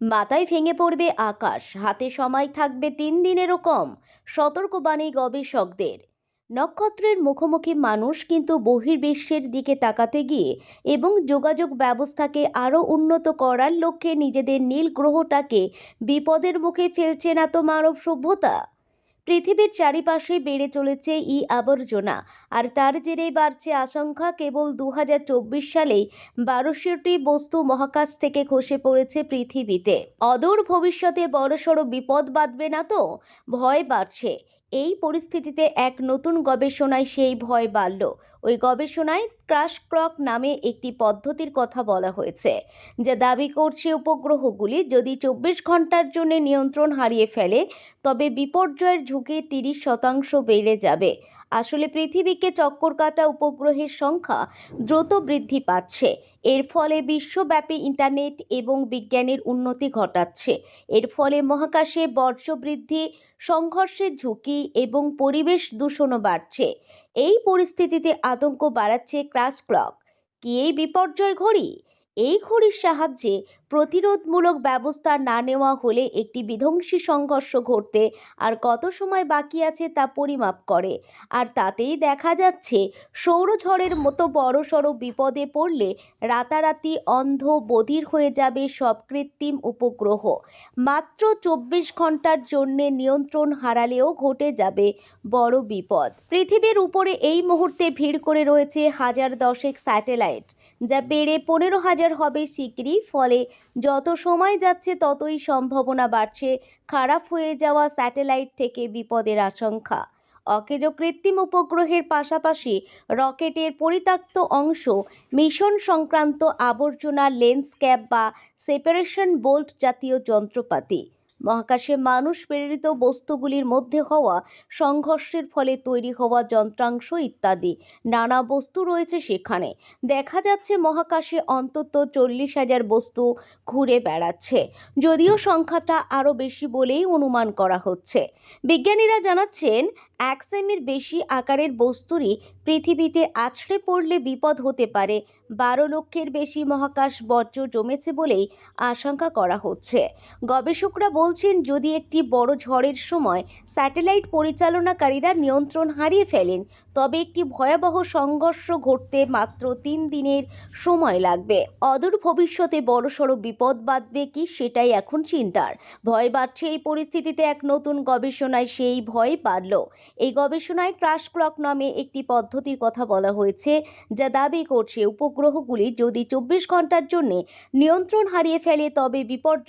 মাথায় ভেঙে পড়বে আকাশ, হাতে সময় থাকবে তিন দিনেরও কম সতর্কবাণী গবেষকদের। নক্ষত্রের মুখোমুখি মানুষ কিন্তু বহির্বিশ্বের দিকে তাকাতে গিয়ে এবং যোগাযোগ ব্যবস্থাকে আরও উন্নত করার লক্ষ্যে নিজেদের নীল গ্রহটাকে বিপদের মুখে ফেলছে না তো মানব সভ্যতা? পৃথিবীর চারিপাশে বেড়ে চলেছে ই আবর্জনা। আর তার জেরে বাড়ছে আশঙ্কা, কেবল দু সালেই বারোশোটি বস্তু মহাকাশ থেকে খসে পড়েছে পৃথিবীতে। অদূর ভবিষ্যতে বড়সড় বিপদ বাঁধবে না তো? ভয় বাড়ছে। এই পরিস্থিতিতে এক নতুন গবেষণায় সেই ভয় বাড়ল। ওই গবেষণায় ক্রাশ ক্রক নামে একটি পদ্ধতির কথা বলা হয়েছে, যা দাবি করছে উপগ্রহগুলি যদি চব্বিশ ঘণ্টার জন্য নিয়ন্ত্রণ হারিয়ে ফেলে, তবে বিপর্যয়ের ঝুঁকি তিরিশ শতাংশ বেড়ে যাবে। আসলে পৃথিবীকে চক্কর কাটা উপগ্রহের সংখ্যা দ্রুত বৃদ্ধি পাচ্ছে। এর ফলে বিশ্বব্যাপী ইন্টারনেট এবং বিজ্ঞানের উন্নতি ঘটাচ্ছে। এর ফলে মহাকাশে বর্জ্য বৃদ্ধি সংঘর্ষের ঝুঁকি এবং পরিবেশ দূষণও বাড়ছে। এই পরিস্থিতিতে আতঙ্ক বাড়াচ্ছে ক্রাশ ক্লক। কি এই বিপর্যয় ঘড়ি? এই ঘড়ির সাহায্যে প্রতিরোধমূলক ব্যবস্থা না নেওয়া হলে একটি বিধ্বংসী সংঘর্ষ ঘটতে আর কত সময় বাকি আছে তা পরিমাপ করে। আর তাতেই দেখা যাচ্ছে, সৌরঝড়ের মতো বড়সড় বিপদে পড়লে রাতারাতি অন্ধ বধির হয়ে যাবে সব কৃত্রিম উপগ্রহ। মাত্র চব্বিশ ঘণ্টার জন্যে নিয়ন্ত্রণ হারালেও ঘটে যাবে বড় বিপদ। পৃথিবীর উপরে এই মুহূর্তে ভিড় করে রয়েছে হাজার দশেক স্যাটেলাইট। যা বেড়ে পনেরো হাজার হবে শিগগিরই। ফলে যত সময় যাচ্ছে, ততই সম্ভাবনা বাড়ছে। খারাপ হয়ে যাওয়া স্যাটেলাইট থেকে বিপদের আশঙ্কা। অকেজো কৃত্রিম উপগ্রহের পাশাপাশি রকেটের পরিত্যক্ত অংশ, মিশন সংক্রান্ত আবর্জনা লেন্স ক্যাপ বা সেপারেশন বোল্ট জাতীয় যন্ত্রপাতি। মহাকাশে মানুষ প্রেরিত বস্তুগুলির মধ্যে হওয়া সংঘর্ষের ফলে তৈরি হওয়া যন্ত্রাংশ ইত্যাদি। নানা বস্তু রয়েছে সেখানে। দেখা যাচ্ছে মহাকাশে অন্তত চল্লিশ হাজার বস্তু ঘুরে বেড়াচ্ছে। যদিও সংখ্যাটা আরও বেশি বলেই অনুমান করা হচ্ছে। বিজ্ঞানীরা জানাচ্ছেন এক সেমির বেশি আকারের বস্তুরই পৃথিবীতে আছড়ে পড়লে বিপদ হতে পারে। বারো লক্ষের বেশি মহাকাশ বর্জ্য জমেছে বলেই আশঙ্কা করা হচ্ছে। গবেষকরা বলছেন, যদি একটি বড় ঝড়ের সময় স্যাটেলাইট পরিচালনাকারীরা নিয়ন্ত্রণ হারিয়ে ফেলেন, তবে একটি ভয়াবহ সংঘর্ষ ঘটতে মাত্র তিন দিনের সময় লাগবে। অদূর ভবিষ্যতে বড়সড় বিপদ বাঁধবে কি সেটাই এখন চিন্তার। ভয় বাড়ছে এই পরিস্থিতিতে এক নতুন গবেষণায় সেই ভয় বাড়ল। এই গবেষণায় ক্রাশ ক্লক নামে একটি পদ্ধতির কথা বলা হয়েছে, যা দাবি করছে উপগ্রহগুলি যদি চব্বিশ ঘণ্টার জন্য নিয়ন্ত্রণ হারিয়ে ফেলে তবে বিপর্যয়